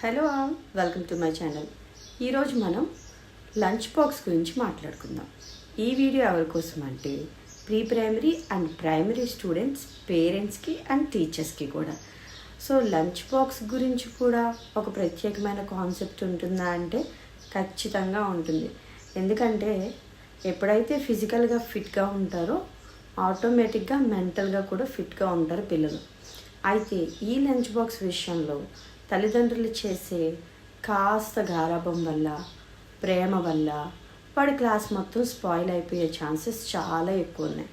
Hello all welcome to my channel. ఈరోజు మనం lunch box గురించి మాట్లాడుకుందాం. ఈ వీడియో ఎవరి కోసం అంటే pre primary and primary students పేరెంట్స్కి అండ్ టీచర్స్కి కూడా. సో లంచ్ బాక్స్ గురించి కూడా ఒక ప్రత్యేకమైన కాన్సెప్ట్ ఉంటుందా అంటే ఖచ్చితంగా ఉంటుంది. ఎందుకంటే ఎప్పుడైతే ఫిజికల్గా ఫిట్గా ఉంటారో ఆటోమేటిక్గా మెంటల్గా కూడా ఫిట్గా ఉంటారు పిల్లలు. అయితే ఈ లంచ్ బాక్స్ విషయంలో తల్లిదండ్రులు చేసే కాస్త గారాభం వల్ల ప్రేమ వల్ల వాడి క్లాస్ మొత్తం స్పాయిల్ అయిపోయే ఛాన్సెస్ చాలా ఎక్కువ ఉన్నాయి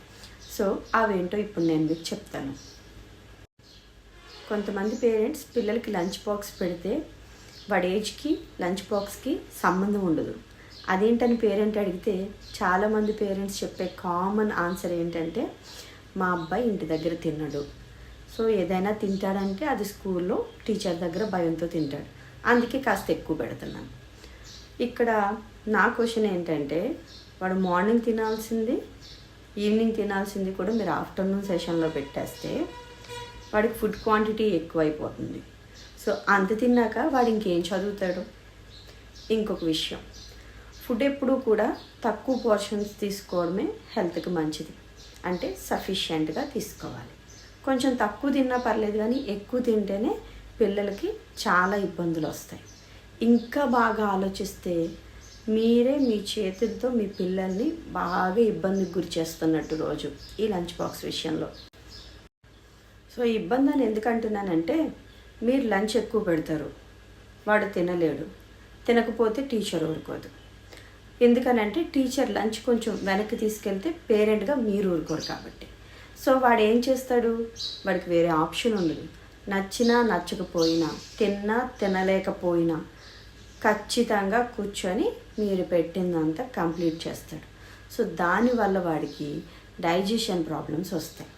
సో అవేంటో ఇప్పుడు నేను మీకు చెప్తాను. కొంతమంది పేరెంట్స్ పిల్లలకి లంచ్ బాక్స్ పెడితే వాడి ఏజ్కి లంచ్ బాక్స్కి సంబంధం ఉండదు. అదేంటని పేరెంట్ అడిగితే చాలామంది పేరెంట్స్ చెప్పే కామన్ ఆన్సర్ ఏంటంటే మా అబ్బాయి ఇంటి దగ్గర తిన్నాడు. సో ఏదైనా తింటాడంటే అది స్కూల్లో టీచర్ దగ్గర భయంతో తింటాడు. అందుకే కాస్త ఎక్కువ పెడుతున్నాను. ఇక్కడ నా క్వశ్చన్ ఏంటంటే వాడు మార్నింగ్ తినాల్సింది ఈవినింగ్ తినాల్సింది కూడా మీరు ఆఫ్టర్నూన్ సెషన్లో పెట్టేస్తే వాడికి ఫుడ్ క్వాంటిటీ ఎక్కువైపోతుంది. సో అంత తిన్నాక వాడు ఇంకేం చదువుతాడు? ఇంకొక విషయం. ఫుడ్ ఎప్పుడూ కూడా తక్కువ పోర్షన్స్ తీసుకోవడమే హెల్త్కి మంచిది. అంటే సఫిషియెంట్గా తీసుకోవాలి. కొంచెం తక్కువ తిన్నా పర్లేదు కానీ ఎక్కువ తింటేనే పిల్లలకి చాలా ఇబ్బందులు వస్తాయి. ఇంకా బాగా ఆలోచిస్తే మీరే మీ చేతులతో మీ పిల్లల్ని బాగా ఇబ్బందికి గురి చేస్తున్నట్టు రోజు ఈ లంచ్ బాక్స్ విషయంలో. సో ఇబ్బంది అని ఎందుకు అంటున్నానంటే మీరు లంచ్ ఎక్కువ పెడతారు. వాడు తినలేడు. తినకపోతే టీచర్ ఊరుకోదు. ఎందుకనంటే టీచర్ లంచ్ కొంచెం వెనక్కి తీసుకెళ్తే పేరెంట్గా మీరు ఊరుకోరు కాబట్టి. సో వాడు ఏం చేస్తాడు? వాడికి వేరే ఆప్షన్ ఉండదు. నచ్చినా నచ్చకపోయినా తిన్నా తినలేకపోయినా ఖచ్చితంగా కూర్చొని మీరు పెట్టిందంతా కంప్లీట్ చేస్తాడు. సో దానివల్ల వాడికి డైజెషన్ ప్రాబ్లమ్స్ వస్తాయి.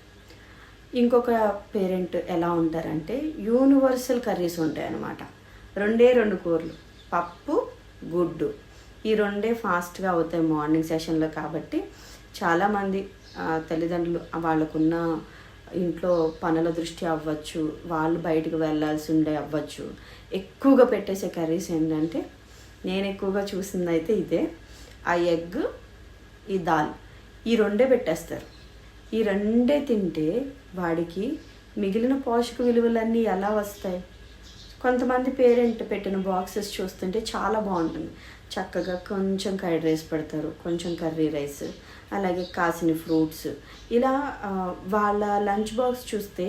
ఇంకొక పేరెంట్ ఎలా ఉంటారంటే యూనివర్సల్ కర్రీస్ ఉంటాయి అన్నమాట రెండే రెండు కూరలు పప్పు గుడ్డు. ఈ రెండే ఫాస్ట్గా అవుతాయి మార్నింగ్ సెషన్లో కాబట్టి చాలామంది తల్లిదండ్రులు వాళ్ళకున్న ఇంట్లో పనుల దృష్టి అవ్వచ్చు వాళ్ళు బయటకు వెళ్ళాల్సి ఉండే అవ్వచ్చు. ఎక్కువగా పెట్టేసే కర్రీస్ ఏంటంటే నేను ఎక్కువగా చూసింది అయితే ఇదే. ఆ ఎగ్ ఈ దాల్. ఈ రెండే పెట్టేస్తారు. ఈ రెండే తింటే వాడికి మిగిలిన పోషక విలువలన్నీ ఎలా వస్తాయి? కొంతమంది పేరెంట్ పెట్టిన బాక్సెస్ చూస్తుంటే చాలా బాగుంటుంది. చక్కగా కొంచెం కర్డ్ రైస్ పెడతారు కొంచెం కర్రీ రైస్ అలాగే కాసిన ఫ్రూట్స్. ఇలా వాళ్ళ లంచ్ బాక్స్ చూస్తే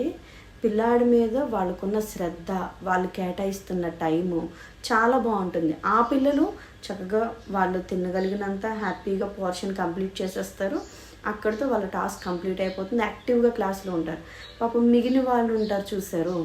పిల్లాడి మీద వాళ్ళకున్న శ్రద్ధ వాళ్ళు కేటాయిస్తున్న టైము చాలా బాగుంటుంది. ఆ పిల్లలు చక్కగా వాళ్ళు తినగలిగినంత హ్యాపీగా పోర్షన్ కంప్లీట్ చేసేస్తారు. అక్కడితో వాళ్ళ టాస్క్ కంప్లీట్ అయిపోతుంది. యాక్టివ్గా క్లాస్లో ఉంటారు. పాపం మిగిలిన వాళ్ళు ఉంటారు చూసారు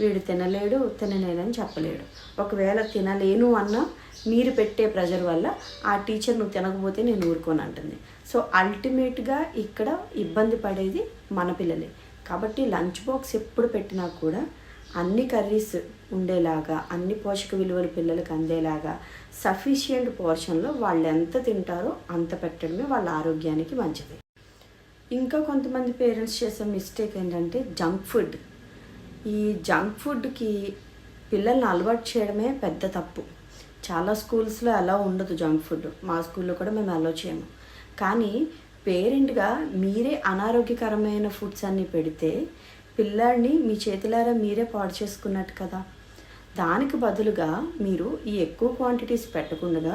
వీడు తినలేడు తినలేనని చెప్పలేడు. ఒకవేళ తినలేను అన్నా మీరు పెట్టే ప్రెజర్ వల్ల ఆ టీచర్ నువ్వు తినకపోతే నేను ఊరుకోను అంటుంది. సో అల్టిమేట్గా ఇక్కడ ఇబ్బంది పడేది మన పిల్లలే. కాబట్టి లంచ్ బాక్స్ ఎప్పుడు పెట్టినా కూడా అన్ని కర్రీస్ ఉండేలాగా అన్ని పోషక విలువలు పిల్లలకు అందేలాగా సఫిషియంట్ పోర్షన్లో వాళ్ళు ఎంత తింటారో అంత పెట్టడమే వాళ్ళ ఆరోగ్యానికి మంచిది. ఇంకా కొంతమంది పేరెంట్స్ చేసే మిస్టేక్ ఏంటంటే జంక్ ఫుడ్. ఈ జంక్ ఫుడ్కి పిల్లల్ని అలవాటు చేయడమే పెద్ద తప్పు. చాలా స్కూల్స్లో అలా ఉండదు జంక్ ఫుడ్. మా స్కూల్లో కూడా మేము అలో చేయము. కానీ పేరెంట్గా మీరే అనారోగ్యకరమైన ఫుడ్స్ అన్నీ పెడితే పిల్లాడిని మీ చేతులారా మీరే పాడు చేసుకున్నట్టు కదా. దానికి బదులుగా మీరు ఈ ఎక్కువ క్వాంటిటీస్ పెట్టకుండా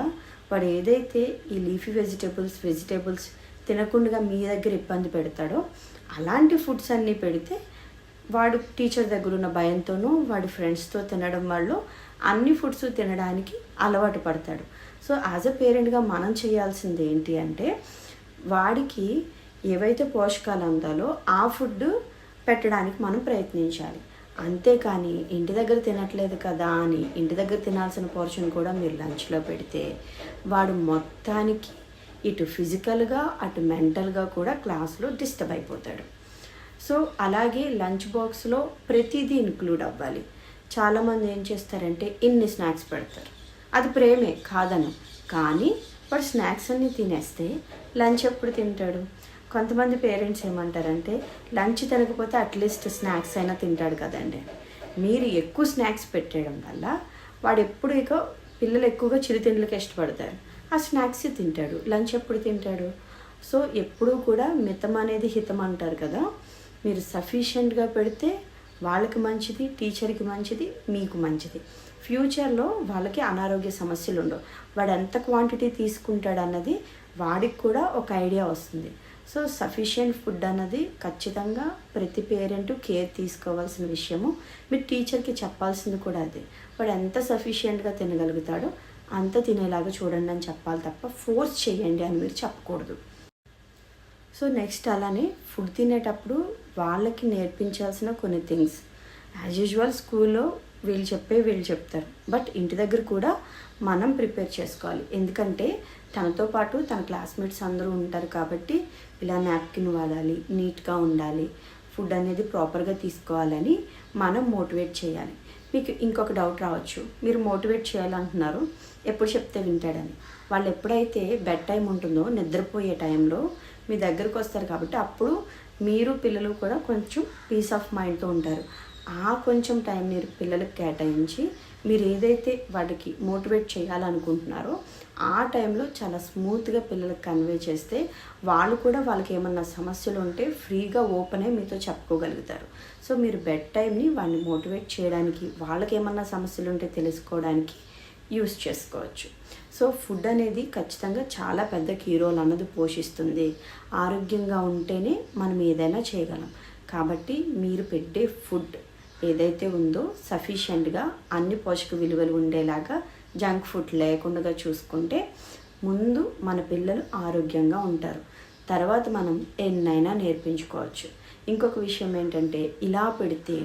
వాడు ఏదైతే ఈ లీఫీ వెజిటేబుల్స్ వెజిటేబుల్స్ తినకుండా మీ దగ్గర ఇబ్బంది పెడతాడో అలాంటి ఫుడ్స్ అన్నీ పెడితే వాడు టీచర్ దగ్గర ఉన్న భయంతోనూ వాడి ఫ్రెండ్స్తో తినడం వాళ్ళు అన్ని ఫుడ్స్ తినడానికి అలవాటు పడతాడు. సో యాజ్ అ పేరెంట్గా మనం చేయాల్సింది ఏంటి అంటే వాడికి ఏవైతే పోషకాలు అందాలో ఆ ఫుడ్ పెట్టడానికి మనం ప్రయత్నించాలి. అంతేకాని ఇంటి దగ్గర తినట్లేదు కదా అని ఇంటి దగ్గర తినాల్సిన పోర్షన్ కూడా మీరు లంచ్లో పెడితే వాడు మొత్తానికి ఇటు ఫిజికల్గా అటు మెంటల్గా కూడా క్లాస్లో డిస్టర్బ్ అయిపోతాడు. సో అలాగే లంచ్ బాక్స్లో ప్రతిదీ ఇంక్లూడ్ అవ్వాలి. చాలామంది ఏం చేస్తారంటే ఇన్ని స్నాక్స్ పెడతారు. అది ప్రేమే కాదను. కానీ వాడు స్నాక్స్ అన్నీ తినేస్తే లంచ్ ఎప్పుడు తింటాడు? కొంతమంది పేరెంట్స్ ఏమంటారంటే లంచ్ తినకపోతే అట్లీస్ట్ స్నాక్స్ అయినా తింటాడు కదండి. మీరు ఎక్కువ స్నాక్స్ పెట్టేయడం వల్ల వాడు ఎప్పుడు ఇక పిల్లలు ఎక్కువగా చిరుతిండ్లకి ఇష్టపడతారు. ఆ స్నాక్స్ తింటాడు. లంచ్ ఎప్పుడు తింటాడు? సో ఎప్పుడూ కూడా మితం అనేది హితం అంటారు కదా. మీరు సఫిషియెంట్గా పెడితే వాళ్ళకి మంచిది టీచర్కి మంచిది మీకు మంచిది. ఫ్యూచర్లో వాళ్ళకి అనారోగ్య సమస్యలు ఉండవు. వాడు ఎంత క్వాంటిటీ తీసుకుంటాడు అన్నది వాడికి కూడా ఒక ఐడియా వస్తుంది. సో సఫిషియెంట్ ఫుడ్ అన్నది ఖచ్చితంగా ప్రతి పేరెంట్ కేర్ తీసుకోవాల్సిన విషయము. మీరు టీచర్కి చెప్పాల్సింది కూడా అది. వాడు ఎంత సఫిషియెంట్గా తినగలుగుతాడో అంత తినేలాగా చూడండి అని చెప్పాలి తప్ప ఫోర్స్ చేయండి అని మీరు చెప్పకూడదు. సో నెక్స్ట్ అలానే ఫుడ్ తినేటప్పుడు వాళ్ళకి నేర్పించాల్సిన కొన్ని థింగ్స్. యాజ్ యూజువల్ స్కూల్లో వీళ్ళు చెప్పే వీళ్ళు చెప్తారు. బట్ ఇంటి దగ్గర కూడా మనం ప్రిపేర్ చేసుకోవాలి. ఎందుకంటే తనతో పాటు తన క్లాస్మేట్స్ అందరూ ఉంటారు కాబట్టి ఇలా నాప్కిన్ వాడాలి నీట్గా ఉండాలి ఫుడ్ అనేది ప్రాపర్గా తీసుకోవాలని మనం మోటివేట్ చేయాలి. మీకు ఇంకొక డౌట్ రావచ్చు. మీరు మోటివేట్ చేయాలంటున్నారు. ఎప్పుడు చెప్తే వింటాడని. వాళ్ళు ఎప్పుడైతే బెడ్ టైం ఉంటుందో నిద్రపోయే టైంలో మీ దగ్గరకు వస్తారు కాబట్టి అప్పుడు మీరు పిల్లలు కూడా కొంచెం పీస్ ఆఫ్ మైండ్తో ఉంటారు. ఆ కొంచెం టైం మీరు పిల్లలకు కేటాయించి మీరు ఏదైతే వాటికి మోటివేట్ చేయాలనుకుంటున్నారో ఆ టైంలో చాలా స్మూత్గా పిల్లలకు కన్వే చేస్తే వాళ్ళు కూడా వాళ్ళకి ఏమన్నా సమస్యలు ఉంటే ఫ్రీగా ఓపెన్ అయి మీతో చెప్పుకోగలుగుతారు. సో మీరు బెడ్ టైంని వాళ్ళని మోటివేట్ చేయడానికి వాళ్ళకి ఏమన్నా సమస్యలు ఉంటే తెలుసుకోవడానికి యూస్ చేసుకోవచ్చు. సో ఫుడ్ అనేది ఖచ్చితంగా చాలా పెద్ద కీ రోల్ అన్నది పోషిస్తుంది. ఆరోగ్యంగా ఉంటేనే మనం ఏదైనా చేయగలం. కాబట్టి మీరు పెట్టే ఫుడ్ ఏదైతే ఉందో సఫిషియెంట్గా అన్ని పోషక విలువలు ఉండేలాగా జంక్ ఫుడ్ లేకుండా చూసుకుంటే ముందు మన పిల్లలు ఆరోగ్యంగా ఉంటారు. తర్వాత మనం ఎన్నైనా నేర్పించుకోవచ్చు. ఇంకొక విషయం ఏంటంటే ఇలా పెడితే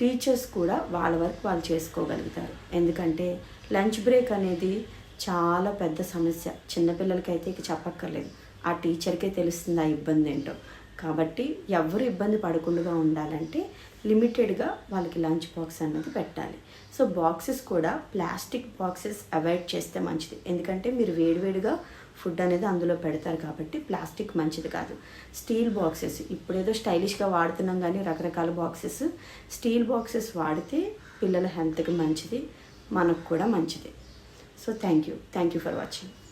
టీచర్స్ కూడా వాళ్ళ వరకు వాళ్ళు చేసుకోగలుగుతారు. ఎందుకంటే లంచ్ బ్రేక్ అనేది చాలా పెద్ద సమస్య. చిన్నపిల్లలకైతే ఇక చెప్పక్కర్లేదు. ఆ టీచర్కే తెలుస్తుంది ఆ ఇబ్బంది ఏంటో. కాబట్టి ఎవరు ఇబ్బంది పడకుండా ఉండాలంటే లిమిటెడ్గా వాళ్ళకి లంచ్ బాక్స్ అన్నది పెట్టాలి. సో బాక్సెస్ కూడా ప్లాస్టిక్ బాక్సెస్ అవాయిడ్ చేస్తే మంచిది. ఎందుకంటే మీరు వేడివేడిగా ఫుడ్ అనేది అందులో పెడతారు కాబట్టి ప్లాస్టిక్ మంచిది కాదు. స్టీల్ బాక్సెస్ ఇప్పుడేదో స్టైలిష్గా వాడుతున్నాం కానీ రకరకాల బాక్సెస్. స్టీల్ బాక్సెస్ వాడితే పిల్లల హెల్త్కి మంచిది. మనకు కూడా మంచిది. So thank you thank you for watching